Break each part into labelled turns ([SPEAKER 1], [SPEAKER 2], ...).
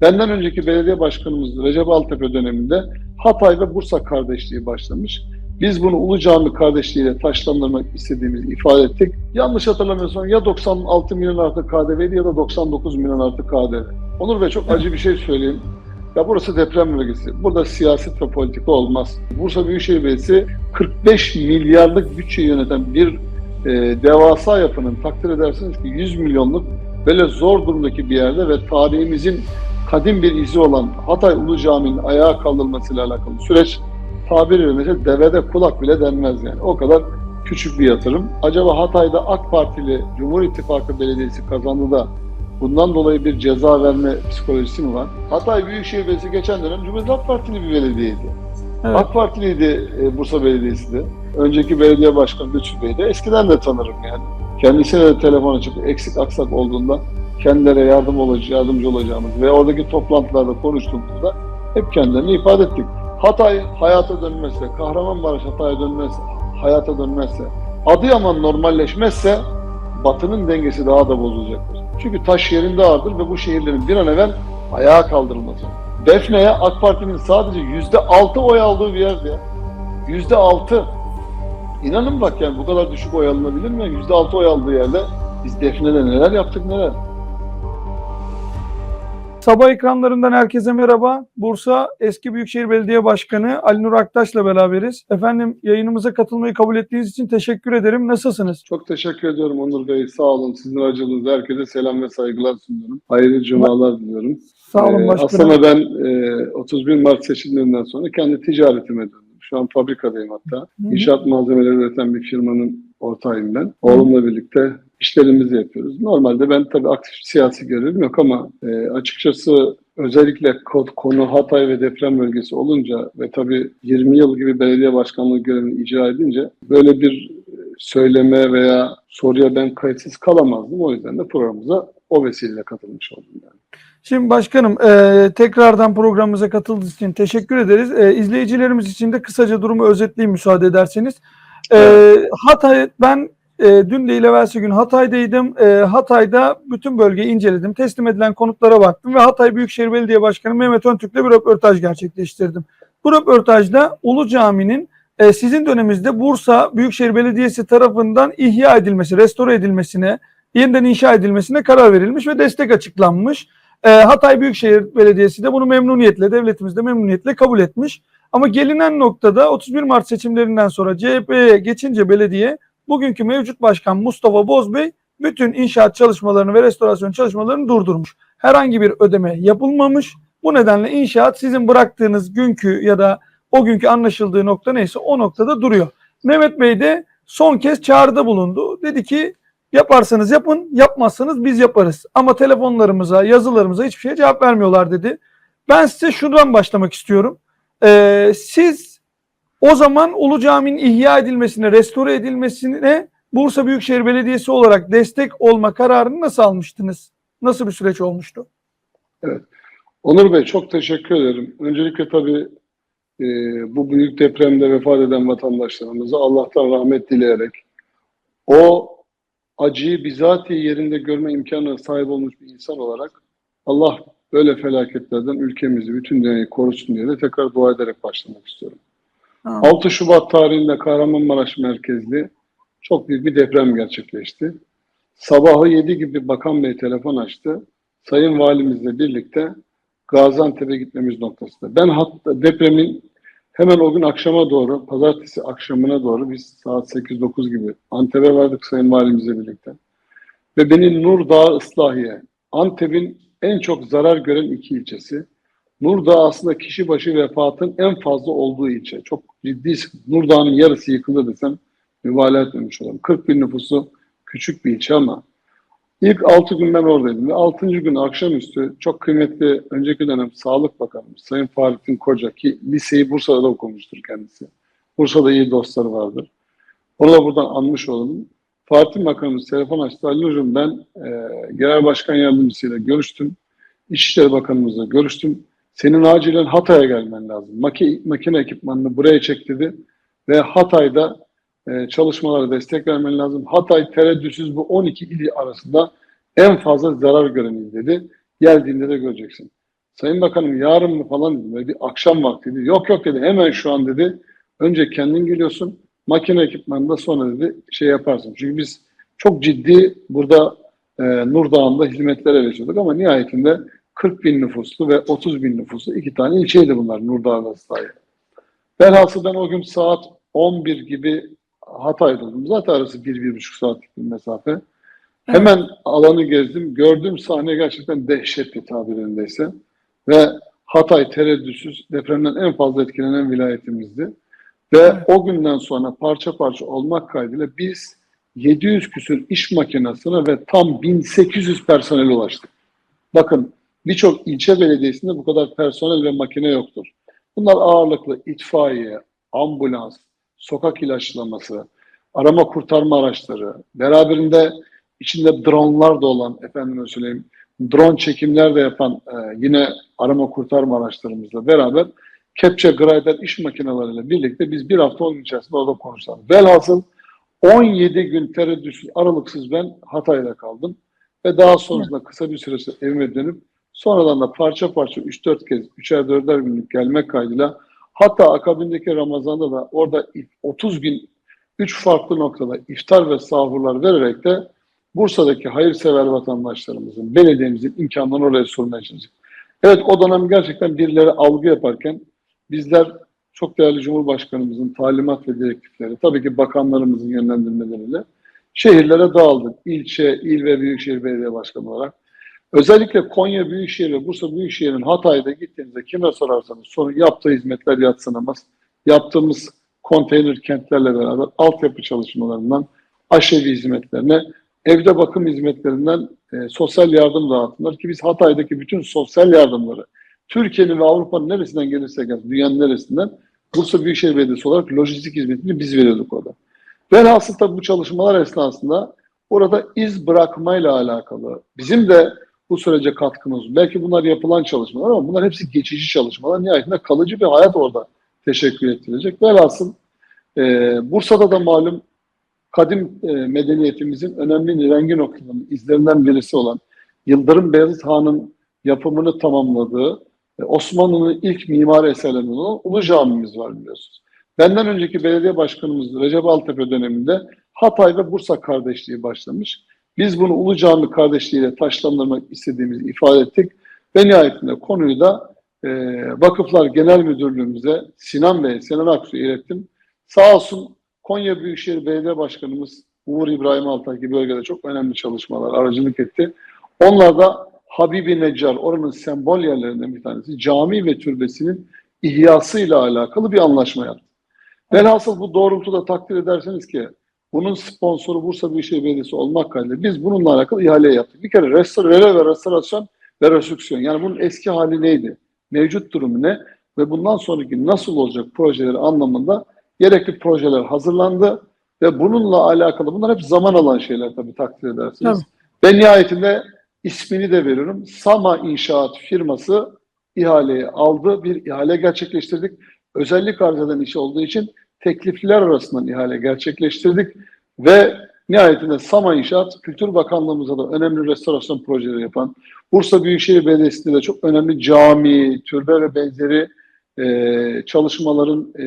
[SPEAKER 1] Benden önceki belediye başkanımız Recep Altepe döneminde Hatay ve Bursa kardeşliği başlamış. Biz bunu Ulu Cami kardeşliğiyle taşlandırmak istediğimizi ifade ettik. Yanlış hatırlamıyorsam ya 96 milyon artı KDV'ydi ya da 99 milyon artı KDV. Onur Bey çok acı bir şey söyleyeyim. Ya burası deprem bölgesi. Burada siyaset ve politika olmaz. Bursa Büyükşehir Belediyesi 45 milyarlık bütçeyi yöneten bir e, devasa yapının takdir edersiniz ki 100 milyonluk böyle zor durumdaki bir yerde ve tarihimizin kadim bir izi olan Hatay Ulu Cami'nin ayağa kaldırılmasıyla alakalı süreç tabiriyle mesela devede kulak bile denmez yani. O kadar küçük bir yatırım. Acaba Hatay'da AK Partili Cumhur İttifakı Belediyesi kazandı da bundan dolayı bir ceza verme psikolojisi mi var? Hatay Büyükşehir Belediyesi geçen dönem Cumhuriyet Halk Partili bir belediyeydi.
[SPEAKER 2] Evet.
[SPEAKER 1] AK Partiliydi e, Bursa Belediyesi de. Önceki belediye başkanı Lütfü Bey de eskiden de tanırım yani. Kendisine de telefon açıp eksik aksak olduğunda kendilerine yardım olacağız, yardımcı olacağımız ve oradaki toplantılarda konuştuğumuzda hep kendilerini ifade ettik. Hatay hayata dönmezse, Kahramanmaraş Hatay'a dönmezse, hayata dönmezse, Adıyaman normalleşmezse Batı'nın dengesi daha da bozulacaktır. Çünkü taş yerinde ağırdır ve bu şehirlerin bir an evvel ayağa kaldırılması. Defne'ye AK Parti'nin sadece yüzde altı oy aldığı bir yerdi ya. Yüzde altı. İnanın bak yani bu kadar düşük oy alınabilir mi? Yüzde altı oy aldığı yerde biz Defne'de neler yaptık neler.
[SPEAKER 2] Sabah ekranlarından herkese merhaba. Bursa eski Büyükşehir Belediye Başkanı Ali Nur Aktaş'la beraberiz. Efendim yayınımıza katılmayı kabul ettiğiniz için teşekkür ederim. Nasılsınız?
[SPEAKER 1] Çok teşekkür ediyorum Onur Bey. Sağ olun. Sizin aracılığınızda herkese selam ve saygılar sunuyorum. Hayırlı cumalar diliyorum.
[SPEAKER 2] Sağ olun
[SPEAKER 1] Ee,
[SPEAKER 2] başkanım.
[SPEAKER 1] aslında ben e, 31 Mart seçimlerinden sonra kendi ticaretime döndüm. Şu an fabrikadayım hatta.
[SPEAKER 2] Hı hı.
[SPEAKER 1] İnşaat malzemeleri üreten bir firmanın ortağıyım ben. Oğlumla birlikte işlerimizi yapıyoruz. Normalde ben tabii aktif siyasi görevim yok ama e, açıkçası özellikle ko- konu Hatay ve deprem bölgesi olunca ve tabii 20 yıl gibi belediye başkanlığı görevini icra edince böyle bir e, söyleme veya soruya ben kayıtsız kalamazdım. O yüzden de programımıza o vesileyle katılmış oldum yani.
[SPEAKER 2] Şimdi başkanım e, tekrardan programımıza katıldığınız için teşekkür ederiz. E, izleyicilerimiz için de kısaca durumu özetleyeyim müsaade ederseniz. E, Hatay ben e, dün değil evvelsi gün Hatay'daydım. E, Hatay'da bütün bölgeyi inceledim. Teslim edilen konutlara baktım ve Hatay Büyükşehir Belediye Başkanı Mehmet Öntürk'le bir röportaj gerçekleştirdim. Bu röportajda Ulu Cami'nin e, sizin döneminizde Bursa Büyükşehir Belediyesi tarafından ihya edilmesi, restore edilmesine, yeniden inşa edilmesine karar verilmiş ve destek açıklanmış. E, Hatay Büyükşehir Belediyesi de bunu memnuniyetle, devletimiz de memnuniyetle kabul etmiş. Ama gelinen noktada 31 Mart seçimlerinden sonra CHP'ye geçince belediye bugünkü mevcut başkan Mustafa Bozbey bütün inşaat çalışmalarını ve restorasyon çalışmalarını durdurmuş. Herhangi bir ödeme yapılmamış. Bu nedenle inşaat sizin bıraktığınız günkü ya da o günkü anlaşıldığı nokta neyse o noktada duruyor. Mehmet Bey de son kez çağrıda bulundu. Dedi ki yaparsanız yapın, yapmazsanız biz yaparız. Ama telefonlarımıza, yazılarımıza hiçbir şeye cevap vermiyorlar dedi. Ben size şuradan başlamak istiyorum. Ee, siz o zaman Ulu Cami'nin ihya edilmesine, restore edilmesine Bursa Büyükşehir Belediyesi olarak destek olma kararını nasıl almıştınız? Nasıl bir süreç olmuştu?
[SPEAKER 1] Onur Bey çok teşekkür ederim. Öncelikle tabii e, bu büyük depremde vefat eden vatandaşlarımıza Allah'tan rahmet dileyerek o acıyı bizatihi yerinde görme imkanına sahip olmuş bir insan olarak Allah böyle felaketlerden ülkemizi, bütün dünyayı korusun diye de tekrar dua ederek başlamak istiyorum.
[SPEAKER 2] Ha.
[SPEAKER 1] 6 Şubat tarihinde Kahramanmaraş merkezli çok büyük bir deprem gerçekleşti. Sabahı 7 gibi Bakan Bey telefon açtı. Sayın Valimizle birlikte Gaziantep'e gitmemiz noktasında. Ben hatta depremin hemen o gün akşama doğru, pazartesi akşamına doğru biz saat 8-9 gibi Antep'e vardık Sayın Valimizle birlikte. Ve beni Nurdağ Islahiye, Antep'in en çok zarar gören iki ilçesi. Nurdağ aslında kişi başı vefatın en fazla olduğu ilçe. Çok ciddi, Nurdağ'ın yarısı yıkıldı desem mübalağa etmemiş olurum. 40 bin nüfusu küçük bir ilçe ama ilk 6 gün ben oradaydım ve 6. gün akşamüstü çok kıymetli önceki dönem Sağlık Bakanımız Sayın Fahrettin Koca ki liseyi Bursa'da da okumuştur kendisi. Bursa'da iyi dostları vardır. Onu da buradan anmış olalım. Fatih Bakanımız telefon açtı. Ali Hocam ben e, Genel Başkan Yardımcısıyla görüştüm. İçişleri Bakanımızla görüştüm. Senin acilen Hatay'a gelmen lazım. Maki, makine ekipmanını buraya çek dedi. Ve Hatay'da e, çalışmalara destek vermen lazım. Hatay tereddütsüz bu 12 ili arasında en fazla zarar gören il dedi. Geldiğinde de göreceksin. Sayın Bakanım yarın mı falan dedim. Böyle bir akşam vakti dedi. Yok yok dedi hemen şu an dedi. Önce kendin geliyorsun makine ekipmanında sonra dedi şey yaparsın. Çünkü biz çok ciddi burada e, Nurdağ'ında hizmetlere veriyorduk ama nihayetinde 40 bin nüfuslu ve 30 bin nüfuslu iki tane ilçeydi bunlar Nurdağ ve Islahiye. Velhasıl ben o gün saat 11 gibi Hatay'daydım. Zaten arası 1-1,5 saatlik bir mesafe. Hemen alanı gezdim. Gördüğüm sahne gerçekten dehşetti tabirindeyse. Ve Hatay tereddütsüz depremden en fazla etkilenen vilayetimizdi. Ve o günden sonra parça parça olmak kaydıyla biz 700 küsür iş makinesine ve tam 1800 personel ulaştık. Bakın birçok ilçe belediyesinde bu kadar personel ve makine yoktur. Bunlar ağırlıklı itfaiye, ambulans, sokak ilaçlaması, arama kurtarma araçları, beraberinde içinde dronlar da olan, efendime söyleyeyim, drone çekimler de yapan e, yine arama kurtarma araçlarımızla beraber kepçe, grider iş makineleriyle birlikte biz bir hafta onun içerisinde orada konuştuk. Velhasıl 17 gün tereddütsüz, aralıksız ben Hatay'da kaldım. Ve daha sonrasında kısa bir süre evime dönüp sonradan da parça parça 3-4 kez, 3'er 4'er günlük gelmek kaydıyla hatta akabindeki Ramazan'da da orada 30 gün 3 farklı noktada iftar ve sahurlar vererek de Bursa'daki hayırsever vatandaşlarımızın, belediyemizin imkanlarını oraya sunmaya çalıştık. Evet o dönem gerçekten birileri algı yaparken bizler çok değerli Cumhurbaşkanımızın talimat ve direktifleri, tabii ki bakanlarımızın yönlendirmeleriyle şehirlere dağıldık. İlçe, il ve büyükşehir belediye başkanı olarak. Özellikle Konya Büyükşehir ve Bursa Büyükşehir'in Hatay'da gittiğinizde kime sorarsanız sorun yaptığı hizmetler yatsınamaz. Yaptığımız konteyner kentlerle beraber altyapı çalışmalarından aşevi hizmetlerine, evde bakım hizmetlerinden e, sosyal yardım dağıtımlar ki biz Hatay'daki bütün sosyal yardımları Türkiye'nin ve Avrupa'nın neresinden gelirse gelsin, dünyanın neresinden Bursa Büyükşehir Belediyesi olarak lojistik hizmetini biz veriyorduk orada. Velhasıl tabii bu çalışmalar esnasında orada iz bırakmayla alakalı bizim de bu sürece katkımız. Belki bunlar yapılan çalışmalar ama bunlar hepsi geçici çalışmalar. Nihayetinde kalıcı bir hayat orada teşekkür ettirecek. Velhasıl e, Bursa'da da malum kadim e, medeniyetimizin önemli nirengi noktalarının izlerinden birisi olan Yıldırım Beyazıt Han'ın yapımını tamamladığı e, Osmanlı'nın ilk mimari eserlerinden olan Ulu Camimiz var biliyorsunuz. Benden önceki belediye başkanımız Recep Altepe döneminde Hatay ve Bursa kardeşliği başlamış. Biz bunu Ulu Cami kardeşliğiyle taşlandırmak istediğimizi ifade ettik. Ve nihayetinde konuyu da e, Vakıflar Genel Müdürlüğümüze Sinan Bey, Sinan Aksu'ya ilettim. Sağ olsun Konya Büyükşehir Belediye Başkanımız Uğur İbrahim Altay gibi bölgede çok önemli çalışmalar, aracılık etti. Onlar da Habibi Neccar, oranın sembol yerlerinden bir tanesi, cami ve türbesinin ihyasıyla alakalı bir anlaşma yaptı. Velhasıl bu doğrultuda takdir ederseniz ki bunun sponsoru Bursa Büyükşehir Belediyesi olmak kaydıyla biz bununla alakalı ihale yaptık. Bir kere restore ve restorasyon ve restrüksiyon. Yani bunun eski hali neydi? Mevcut durumu ne? Ve bundan sonraki nasıl olacak projeleri anlamında gerekli projeler hazırlandı ve bununla alakalı bunlar hep zaman alan şeyler tabii takdir edersiniz. Tabii. Ve nihayetinde ismini de veriyorum. Sama İnşaat firması ihaleyi aldı. Bir ihale gerçekleştirdik. Özellik arz eden iş olduğu için teklifliler arasından ihale gerçekleştirdik ve nihayetinde Sama İnşaat Kültür Bakanlığımıza da önemli restorasyon projeleri yapan, Bursa Büyükşehir Belediyesi'nde de çok önemli cami, türbe ve benzeri e, çalışmaların e,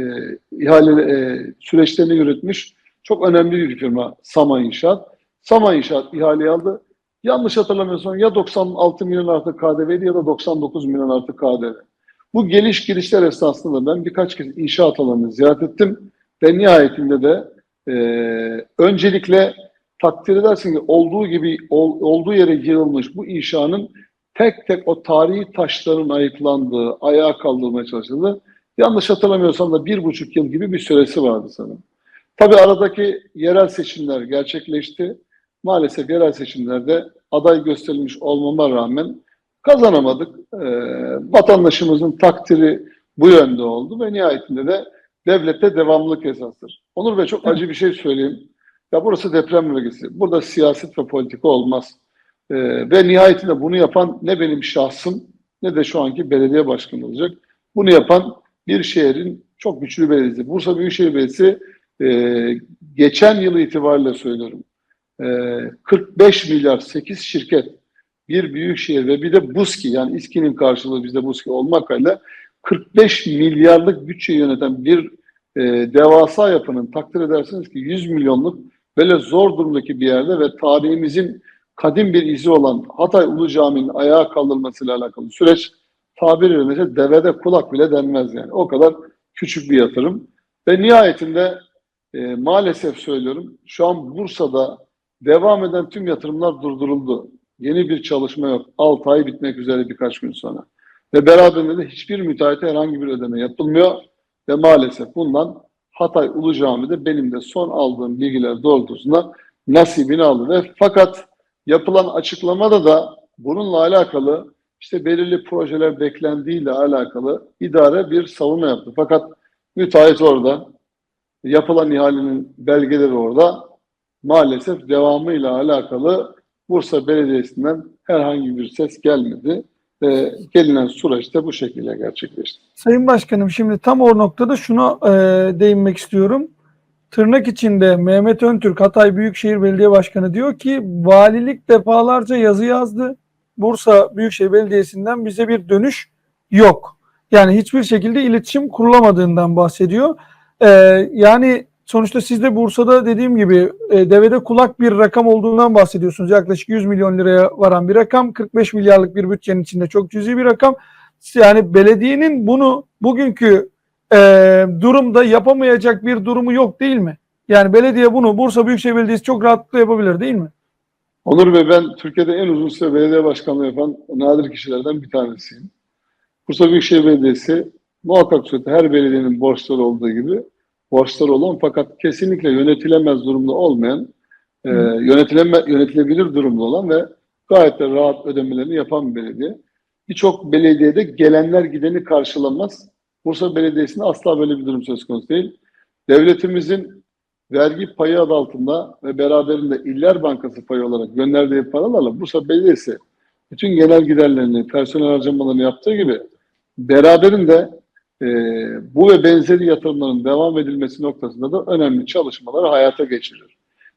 [SPEAKER 1] ihale e, süreçlerini yürütmüş çok önemli bir firma Sama İnşaat. Sama İnşaat ihaleyi aldı. Yanlış hatırlamıyorsam ya 96 milyon artı KDV'ydi ya da 99 milyon artı KDV. Bu geliş girişler esnasında ben birkaç kez inşaat alanını ziyaret ettim ve nihayetinde de e, öncelikle takdir edersin ki olduğu gibi ol, olduğu yere yığılmış bu inşanın tek tek o tarihi taşların ayıklandığı, ayağa kaldırmaya çalışıldı. Yanlış hatırlamıyorsam da bir buçuk yıl gibi bir süresi vardı sanırım. Tabii aradaki yerel seçimler gerçekleşti. Maalesef yerel seçimlerde aday gösterilmiş olmama rağmen kazanamadık. Ee, vatandaşımızın takdiri bu yönde oldu ve nihayetinde de devlette devamlılık esastır. Onur Bey çok acı bir şey söyleyeyim. Ya burası deprem bölgesi. Burada siyaset ve politika olmaz. Ee, ve nihayetinde bunu yapan ne benim şahsım ne de şu anki belediye başkanı olacak. Bunu yapan bir şehrin çok güçlü belediyesi. Bursa Büyükşehir Belediyesi e, geçen yıl itibariyle söylüyorum. E, 45 milyar 8 şirket bir büyükşehir ve bir de BUSKİ yani İSKİ'nin karşılığı bizde BUSKİ olmakla 45 milyarlık bütçe yöneten bir e, devasa yapının takdir edersiniz ki 100 milyonluk böyle zor durumdaki bir yerde ve tarihimizin kadim bir izi olan Hatay Ulu Camii'nin ayağa kaldırılmasıyla alakalı süreç tabir edilmese devede kulak bile denmez yani. O kadar küçük bir yatırım. Ve nihayetinde e, maalesef söylüyorum şu an Bursa'da devam eden tüm yatırımlar durduruldu. Yeni bir çalışma yok. 6 ay bitmek üzere birkaç gün sonra. Ve beraberinde de hiçbir müteahhite herhangi bir ödeme yapılmıyor. Ve maalesef bundan Hatay Ulu Cami'de benim de son aldığım bilgiler doğrultusunda nasibini aldı. Ve fakat yapılan açıklamada da bununla alakalı işte belirli projeler beklendiğiyle alakalı idare bir savunma yaptı. Fakat müteahhit orada, yapılan ihalenin belgeleri orada. Maalesef devamıyla alakalı Bursa Belediyesi'nden herhangi bir ses gelmedi. Ve gelinen süreçte bu şekilde gerçekleşti.
[SPEAKER 2] Sayın Başkanım şimdi tam o noktada şuna e, değinmek istiyorum. Tırnak içinde Mehmet Öntürk Hatay Büyükşehir Belediye Başkanı diyor ki valilik defalarca yazı yazdı. Bursa Büyükşehir Belediyesi'nden bize bir dönüş yok. Yani hiçbir şekilde iletişim kurulamadığından bahsediyor. E, yani sonuçta siz de Bursa'da dediğim gibi e, devede kulak bir rakam olduğundan bahsediyorsunuz. Yaklaşık 100 milyon liraya varan bir rakam. 45 milyarlık bir bütçenin içinde çok cüzi bir rakam. Yani belediyenin bunu bugünkü e, durumda yapamayacak bir durumu yok değil mi? Yani belediye bunu Bursa Büyükşehir Belediyesi çok rahatlıkla yapabilir değil mi?
[SPEAKER 1] Onur Bey ben Türkiye'de en uzun süre belediye başkanlığı yapan nadir kişilerden bir tanesiyim. Bursa Büyükşehir Belediyesi muhakkak surette her belediyenin borçları olduğu gibi borçları olan fakat kesinlikle yönetilemez durumda olmayan, e, yönetileme, yönetilebilir durumda olan ve gayet de rahat ödemelerini yapan bir belediye. Birçok belediyede gelenler gideni karşılamaz. Bursa Belediyesi'nde asla böyle bir durum söz konusu değil. Devletimizin vergi payı adı altında ve beraberinde İller Bankası payı olarak gönderdiği paralarla Bursa Belediyesi bütün genel giderlerini, personel harcamalarını yaptığı gibi beraberinde e, bu ve benzeri yatırımların devam edilmesi noktasında da önemli çalışmaları hayata geçiriyor.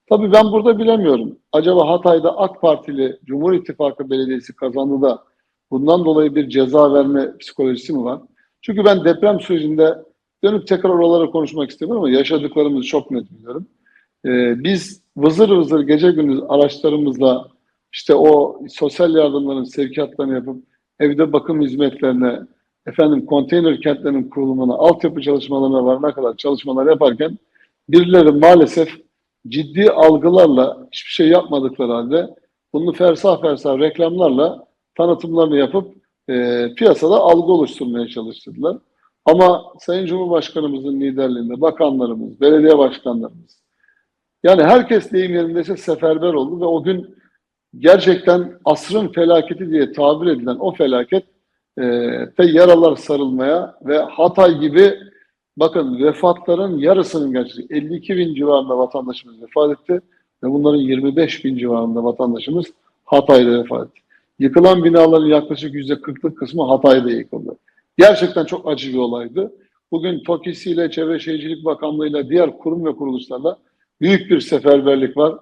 [SPEAKER 1] Tabii ben burada bilemiyorum. Acaba Hatay'da AK Partili Cumhur İttifakı Belediyesi kazandı da bundan dolayı bir ceza verme psikolojisi mi var? Çünkü ben deprem sürecinde dönüp tekrar oralara konuşmak istemiyorum ama yaşadıklarımızı çok net biliyorum. Ee, biz vızır vızır gece gündüz araçlarımızla işte o sosyal yardımların sevkiyatlarını yapıp evde bakım hizmetlerine, efendim konteyner kentlerinin kurulumuna, altyapı çalışmalarına varana kadar çalışmalar yaparken birileri maalesef ciddi algılarla hiçbir şey yapmadıkları halde bunu fersah fersah reklamlarla tanıtımlarını yapıp e, piyasada algı oluşturmaya çalıştırdılar. Ama Sayın Cumhurbaşkanımızın liderliğinde bakanlarımız, belediye başkanlarımız yani herkes deyim yerindeyse seferber oldu ve o gün gerçekten asrın felaketi diye tabir edilen o felaket e, de yaralar sarılmaya ve Hatay gibi bakın vefatların yarısının gerçekten 52 bin civarında vatandaşımız vefat etti ve bunların 25 bin civarında vatandaşımız Hatay'da vefat etti. Yıkılan binaların yaklaşık yüzde kırklık kısmı Hatay'da yıkıldı. Gerçekten çok acı bir olaydı. Bugün TOKİ'si ile Çevre Şehircilik Bakanlığı ile diğer kurum ve kuruluşlarla büyük bir seferberlik var.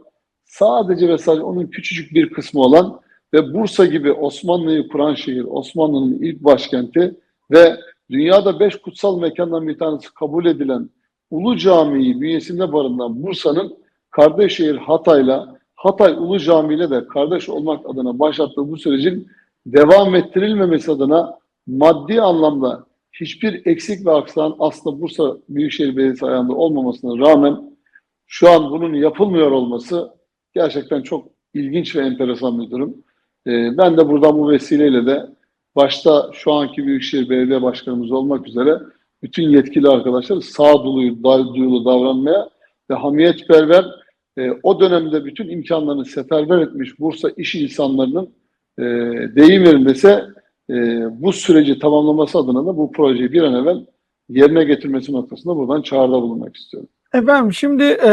[SPEAKER 1] Sadece ve sadece onun küçücük bir kısmı olan ve Bursa gibi Osmanlı'yı kuran şehir, Osmanlı'nın ilk başkenti ve dünyada beş kutsal mekandan bir tanesi kabul edilen Ulu Camii'yi bünyesinde barındıran Bursa'nın kardeş şehir Hatay'la Hatay Ulu Camii ile de kardeş olmak adına başlattığı bu sürecin devam ettirilmemesi adına maddi anlamda hiçbir eksik ve aksağın aslında Bursa Büyükşehir Belediyesi ayağında olmamasına rağmen şu an bunun yapılmıyor olması gerçekten çok ilginç ve enteresan bir durum. Ee, ben de buradan bu vesileyle de başta şu anki Büyükşehir Belediye Başkanımız olmak üzere bütün yetkili arkadaşlar sağduyulu, duyulu davranmaya ve hamiyetperver e, o dönemde bütün imkanlarını seferber etmiş Bursa iş insanlarının e, deyim yerindeyse e, bu süreci tamamlaması adına da bu projeyi bir an evvel yerine getirmesi noktasında buradan çağrıda bulunmak istiyorum.
[SPEAKER 2] Efendim şimdi e,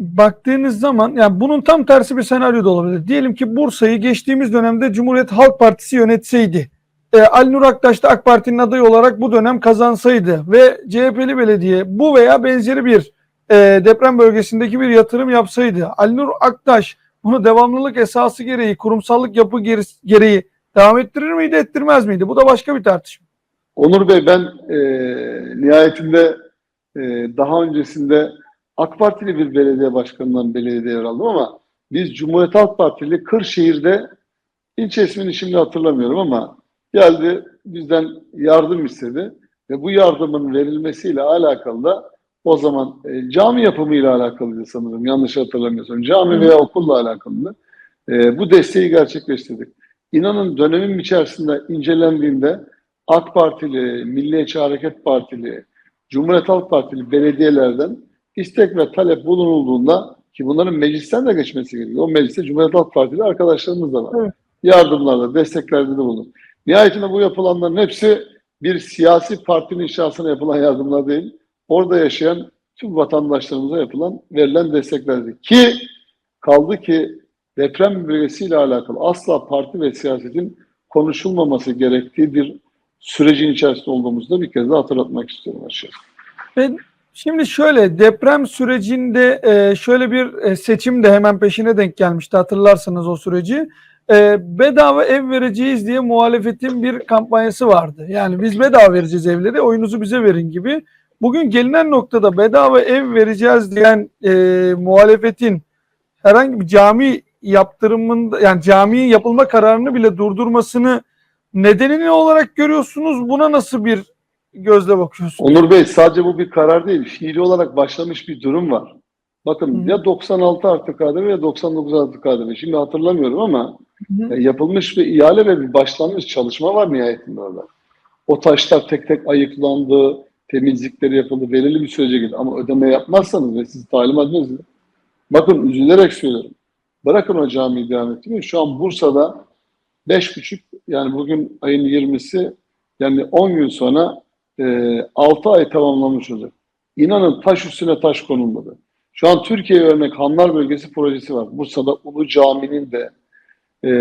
[SPEAKER 2] baktığınız zaman yani bunun tam tersi bir senaryo da olabilir. Diyelim ki Bursa'yı geçtiğimiz dönemde Cumhuriyet Halk Partisi yönetseydi. E, Ali Nur Aktaş da AK Parti'nin adayı olarak bu dönem kazansaydı ve CHP'li belediye bu veya benzeri bir e, deprem bölgesindeki bir yatırım yapsaydı Ali Nur Aktaş bunu devamlılık esası gereği, kurumsallık yapı gereği devam ettirir miydi, ettirmez miydi? Bu da başka bir tartışma.
[SPEAKER 1] Onur Bey ben e, nihayetinde e, daha öncesinde AK Partili bir belediye başkanından belediyede yer aldım ama biz Cumhuriyet Halk Partili Kırşehir'de ilçe ismini şimdi hatırlamıyorum ama geldi bizden yardım istedi ve bu yardımın verilmesiyle alakalı da o zaman e, cami yapımıyla alakalıydı sanırım yanlış hatırlamıyorsam cami veya okulla alakalıydı. E, bu desteği gerçekleştirdik. İnanın dönemin içerisinde incelendiğinde AK Partili, Milliyetçi Hareket Partili, Cumhuriyet Halk Partili belediyelerden istek ve talep bulunulduğunda ki bunların meclisten de geçmesi gerekiyor. O mecliste Cumhuriyet Halk Partili arkadaşlarımız da var.
[SPEAKER 2] Evet.
[SPEAKER 1] Yardımlarda, desteklerde de bulunur. Nihayetinde bu yapılanların hepsi bir siyasi partinin inşasına yapılan yardımlar değil. Orada yaşayan tüm vatandaşlarımıza yapılan, verilen desteklerdi. Ki kaldı ki deprem bölgesiyle alakalı asla parti ve siyasetin konuşulmaması gerektiği bir sürecin içerisinde olduğumuzu da bir kez daha hatırlatmak istiyorum açıkçası.
[SPEAKER 2] Ve şimdi şöyle deprem sürecinde e, şöyle bir e, seçim de hemen peşine denk gelmişti hatırlarsanız o süreci. E, bedava ev vereceğiz diye muhalefetin bir kampanyası vardı. Yani biz bedava vereceğiz evleri oyunuzu bize verin gibi. Bugün gelinen noktada bedava ev vereceğiz diyen e, muhalefetin herhangi bir cami yaptırımında yani caminin yapılma kararını bile durdurmasını nedenini olarak görüyorsunuz. Buna nasıl bir gözle bakıyorsunuz?
[SPEAKER 1] Onur Bey sadece bu bir karar değil. Fiili olarak başlamış bir durum var. Bakın
[SPEAKER 2] Hı.
[SPEAKER 1] ya 96 artı KDV ya 99 artı KDV. Şimdi hatırlamıyorum ama
[SPEAKER 2] Hı.
[SPEAKER 1] e, yapılmış bir ihale ve bir başlanmış çalışma var nihayetinde orada. O taşlar tek tek ayıklandı, temizlikleri yapıldı, belirli bir sürece girdi. Ama ödeme yapmazsanız ve siz talimat ediniz. Bakın üzülerek söylüyorum. Bırakın o camiyi devam ettirmeyi. Şu an Bursa'da 5,5 yani bugün ayın 20'si yani 10 gün sonra e, 6 ay tamamlamış olacak. İnanın taş üstüne taş konulmadı. Şu an Türkiye örnek Hanlar Bölgesi projesi var. Bursa'da Ulu Cami'nin de e,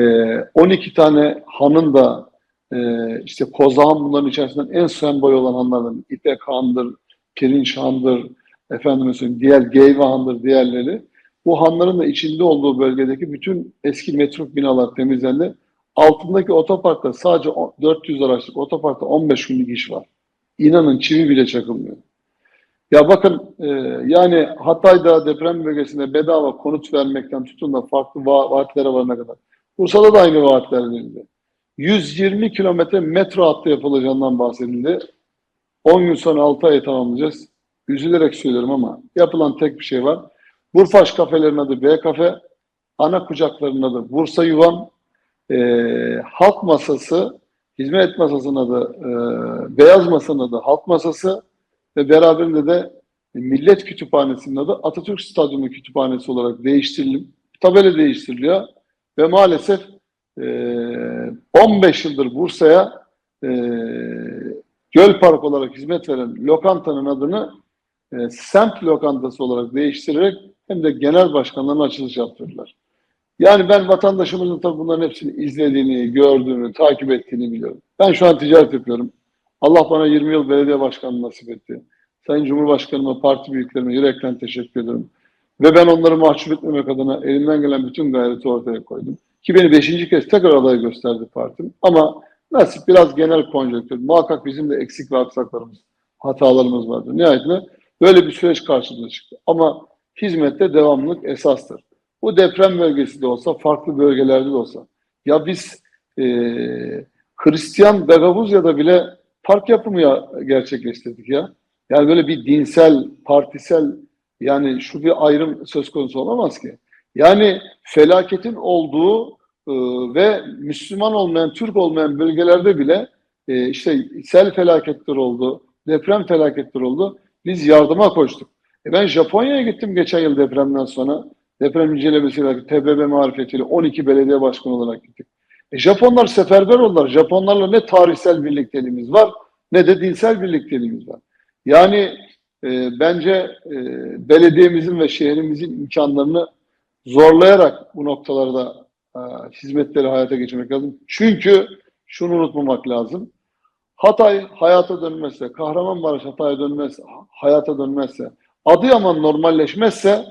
[SPEAKER 1] 12 tane hanın da e, işte Kozağan bunların içerisinden en sembol olan hanlardan İpek Han'dır, Pirinç Han'dır, efendim diğer Geyve Han'dır diğerleri. Bu hanların da içinde olduğu bölgedeki bütün eski metruk binalar temizlendi. Altındaki otoparkta sadece o- 400 araçlık otoparkta 15 günlük iş var. İnanın çivi bile çakılmıyor. Ya bakın e, yani Hatay'da deprem bölgesinde bedava konut vermekten tutun da farklı va- vaatlere varana kadar. Bursa'da da aynı vaatler verildi. 120 kilometre metro hattı yapılacağından bahsedildi. 10 gün sonra 6 ay tamamlayacağız. Üzülerek söylüyorum ama yapılan tek bir şey var. Burfaş kafelerin adı B kafe, ana kucakların adı Bursa Yuvan, e, halk masası, hizmet masasının adı e, Beyaz Masa'nın adı halk masası ve beraberinde de Millet Kütüphanesi'nin adı Atatürk Stadyumu Kütüphanesi olarak değiştirilip tabela değiştiriliyor ve maalesef e, 15 yıldır Bursa'ya e, Göl Park olarak hizmet veren lokantanın adını e, semt lokantası olarak değiştirerek hem de genel başkanlarına açılış yaptırdılar. Yani ben vatandaşımızın tabii bunların hepsini izlediğini, gördüğünü, takip ettiğini biliyorum. Ben şu an ticaret yapıyorum. Allah bana 20 yıl belediye başkanlığı nasip etti. Sayın Cumhurbaşkanıma, parti büyüklerime yürekten teşekkür ederim. Ve ben onları mahcup etmemek adına elimden gelen bütün gayreti ortaya koydum. Ki beni beşinci kez tekrar aday gösterdi partim. Ama nasip biraz genel konjonktür. Muhakkak bizim de eksik ve aksaklarımız, hatalarımız vardır. Nihayetinde böyle bir süreç karşımıza çıktı. Ama hizmette devamlılık esastır. Bu deprem bölgesi de olsa, farklı bölgelerde de olsa. Ya biz e, Hristiyan Gagavuzya'da bile park yapımı ya, gerçekleştirdik ya. Yani böyle bir dinsel, partisel yani şu bir ayrım söz konusu olamaz ki. Yani felaketin olduğu e, ve Müslüman olmayan, Türk olmayan bölgelerde bile e, işte sel felaketler oldu, deprem felaketleri oldu. Biz yardıma koştuk. E ben Japonya'ya gittim geçen yıl depremden sonra. Deprem incelemesiyle, TBB marifetiyle 12 belediye başkanı olarak gittik. E Japonlar seferber oldular. Japonlarla ne tarihsel birlikteliğimiz var ne de dinsel birlikteliğimiz var. Yani e, bence e, belediyemizin ve şehrimizin imkanlarını zorlayarak bu noktalarda e, hizmetleri hayata geçirmek lazım. Çünkü şunu unutmamak lazım. Hatay hayata dönmezse, Kahramanmaraş Hatay'a dönmezse, hayata dönmezse, Adıyaman normalleşmezse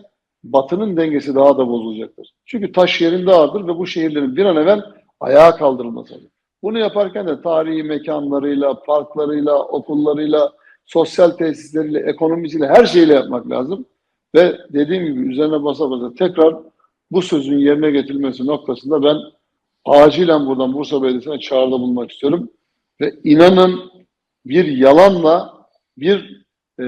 [SPEAKER 1] Batı'nın dengesi daha da bozulacaktır. Çünkü taş yerinde ağırdır ve bu şehirlerin bir an evvel ayağa kaldırılması. Bunu yaparken de tarihi mekanlarıyla, parklarıyla, okullarıyla, sosyal tesisleriyle, ekonomisiyle, her şeyle yapmak lazım. Ve dediğim gibi üzerine basa basa tekrar bu sözün yerine getirilmesi noktasında ben acilen buradan Bursa Belediyesi'ne çağrıda bulunmak istiyorum. Ve inanın bir yalanla, bir e,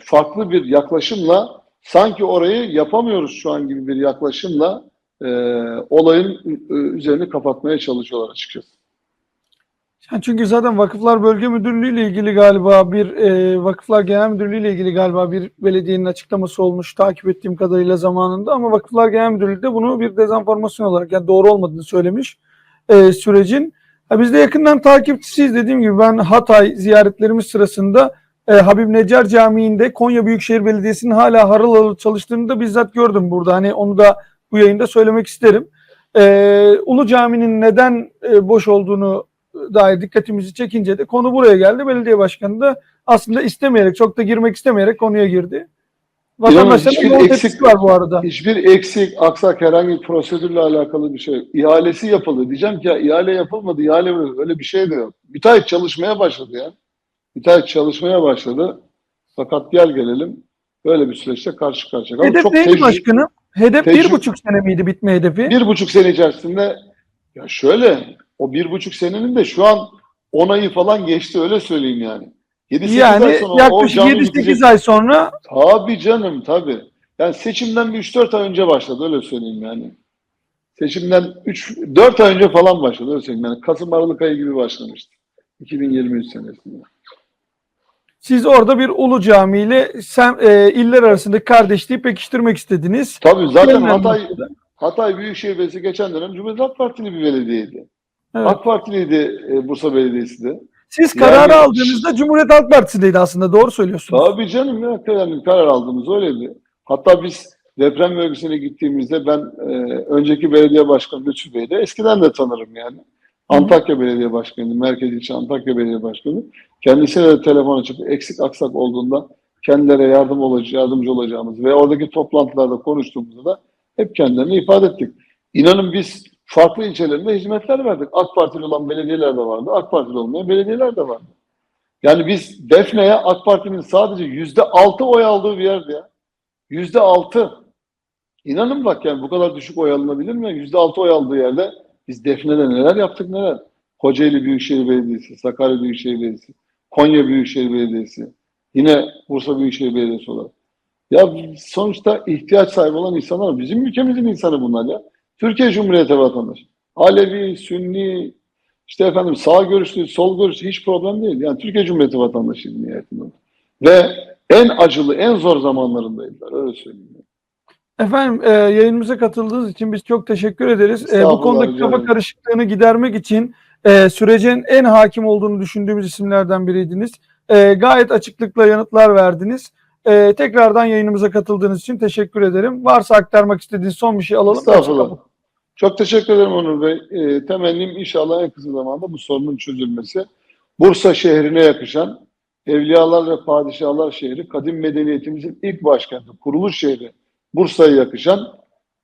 [SPEAKER 1] farklı bir yaklaşımla sanki orayı yapamıyoruz şu an gibi bir yaklaşımla e, olayın e, üzerini kapatmaya çalışıyorlar açıkçası.
[SPEAKER 2] Yani çünkü zaten Vakıflar Bölge Müdürlüğü ile ilgili galiba bir e, Vakıflar Genel Müdürlüğü ile ilgili galiba bir belediyenin açıklaması olmuş takip ettiğim kadarıyla zamanında ama Vakıflar Genel Müdürlüğü de bunu bir dezenformasyon olarak yani doğru olmadığını söylemiş e, sürecin. Ha, biz de yakından takipçisiyiz dediğim gibi ben Hatay ziyaretlerimiz sırasında e, Habib Necar Camii'nde Konya Büyükşehir Belediyesi'nin hala harıl harıl çalıştığını da bizzat gördüm burada. Hani onu da bu yayında söylemek isterim. E, Ulu Cami'nin neden e, boş olduğunu dair dikkatimizi çekince de konu buraya geldi. Belediye başkanı da aslında istemeyerek, çok da girmek istemeyerek konuya girdi. Vatandaşların
[SPEAKER 1] hiçbir
[SPEAKER 2] yoğun
[SPEAKER 1] eksik-
[SPEAKER 2] var bu arada.
[SPEAKER 1] Hiçbir eksik, aksak herhangi bir prosedürle alakalı bir şey. İhalesi yapıldı. Diyeceğim ki ya ihale yapılmadı, ihale öyle bir şey de yok. Müteahhit çalışmaya başladı ya. Müteahhit çalışmaya başladı. Fakat gel gelelim böyle bir süreçte karşı karşıya. kaldık.
[SPEAKER 2] Hedef
[SPEAKER 1] Çok
[SPEAKER 2] neydi başkanım? Hedef bir
[SPEAKER 1] tecrübe-
[SPEAKER 2] buçuk sene miydi bitme hedefi?
[SPEAKER 1] Bir buçuk sene içerisinde ya şöyle o bir buçuk senenin de şu an 10 ayı falan geçti öyle söyleyeyim yani. 7-8 ay
[SPEAKER 2] yani
[SPEAKER 1] sonra o
[SPEAKER 2] yaklaşık
[SPEAKER 1] cami
[SPEAKER 2] 7-8
[SPEAKER 1] bitecek.
[SPEAKER 2] ay sonra
[SPEAKER 1] Tabii canım tabii. Yani seçimden bir 3-4 ay önce başladı öyle söyleyeyim yani. Seçimden 3 4 ay önce falan başladı öyle söyleyeyim yani. Kasım Aralık ayı gibi başlamıştı. 2023 senesinde.
[SPEAKER 2] Siz orada bir ulu cami ile sem, e, iller arasındaki kardeşliği pekiştirmek istediniz.
[SPEAKER 1] Tabii zaten Hatay
[SPEAKER 2] noktada-
[SPEAKER 1] Hatay Büyükşehir Belediyesi geçen dönem Cumhuriyet Halk Partili bir belediyeydi.
[SPEAKER 2] Evet.
[SPEAKER 1] AK Partiliydi e, Bursa Belediyesi de.
[SPEAKER 2] Siz
[SPEAKER 1] Yani-
[SPEAKER 2] kararı aldığınızda Cumhuriyet Halk Partisi'ndeydi aslında doğru söylüyorsunuz.
[SPEAKER 1] Tabii canım ya yani karar aldığımız öyleydi. Hatta biz deprem bölgesine gittiğimizde ben e, önceki belediye başkanı Lütfü Bey'i de eskiden de tanırım yani. Antakya Belediye Başkanı, Merkez İlçe Antakya Belediye Başkanı. Kendisine de telefon açıp eksik aksak olduğunda kendilerine yardım olacağız, yardımcı olacağımız ve oradaki toplantılarda konuştuğumuzda da hep kendilerini ifade ettik. İnanın biz farklı ilçelerinde hizmetler verdik. AK Partili olan belediyeler de vardı, AK Partili olmayan belediyeler de vardı. Yani biz Defne'ye AK Parti'nin sadece yüzde altı oy aldığı bir yerdi ya. Yüzde altı. İnanın bak yani bu kadar düşük oy alınabilir mi? Yüzde altı oy aldığı yerde biz Defne'de neler yaptık neler. Kocaeli Büyükşehir Belediyesi, Sakarya Büyükşehir Belediyesi, Konya Büyükşehir Belediyesi, yine Bursa Büyükşehir Belediyesi olarak. Ya sonuçta ihtiyaç sahibi olan insanlar, bizim ülkemizin insanı bunlar ya. Türkiye Cumhuriyeti vatandaşı. Alevi, Sünni, işte efendim sağ görüşlü, sol görüşlü hiç problem değil. Yani Türkiye Cumhuriyeti vatandaşıydı nihayetinde. Ve en acılı, en zor zamanlarındaydılar. Öyle söyleyeyim.
[SPEAKER 2] Efendim e, yayınımıza katıldığınız için biz çok teşekkür ederiz. E, bu konudaki kafa karışıklığını gidermek için e, sürecin en hakim olduğunu düşündüğümüz isimlerden biriydiniz. E, gayet açıklıkla yanıtlar verdiniz. E, tekrardan yayınımıza katıldığınız için teşekkür ederim. Varsa aktarmak istediğiniz son bir şey alalım.
[SPEAKER 1] Estağfurullah. Çok teşekkür ederim Onur Bey. E, temennim inşallah en kısa zamanda bu sorunun çözülmesi. Bursa şehrine yakışan Evliyalar ve Padişahlar şehri, kadim medeniyetimizin ilk başkenti, kuruluş şehri Bursa'ya yakışan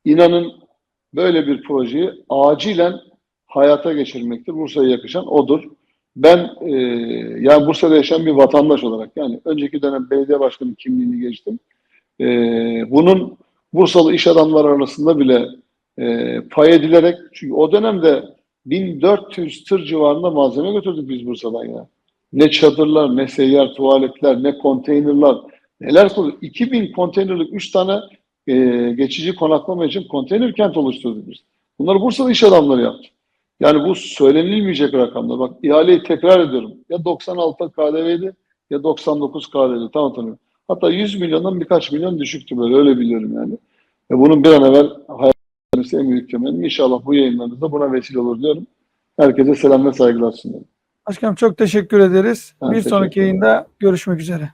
[SPEAKER 1] inanın böyle bir projeyi acilen hayata geçirmektir. Bursa'ya yakışan odur. Ben e, yani Bursa'da yaşayan bir vatandaş olarak yani önceki dönem belediye başkanı kimliğini geçtim. E, bunun Bursalı iş adamları arasında bile e, pay edilerek çünkü o dönemde 1400 tır civarında malzeme götürdük biz Bursa'dan ya. Ne çadırlar, ne seyyar tuvaletler, ne konteynerlar, neler kurduk. 2000 konteynerlik 3 tane e, geçici konaklama için konteyner kent oluşturduk biz. Bunları Bursa'da iş adamları yaptı. Yani bu söylenilmeyecek rakamlar. Bak ihaleyi tekrar ediyorum. Ya 96 KDV'ydi ya 99 KDV'di. Tam hatırlıyorum. Hatta 100 milyondan birkaç milyon düşüktü böyle öyle biliyorum yani. Ve bunun bir an evvel hayatımızda en büyük temennim. İnşallah bu yayınlarınızda buna vesile olur diyorum. Herkese selam ve saygılar sunuyorum.
[SPEAKER 2] Başkanım çok teşekkür ederiz.
[SPEAKER 1] Ben
[SPEAKER 2] bir
[SPEAKER 1] teşekkür
[SPEAKER 2] sonraki yayında görüşmek üzere.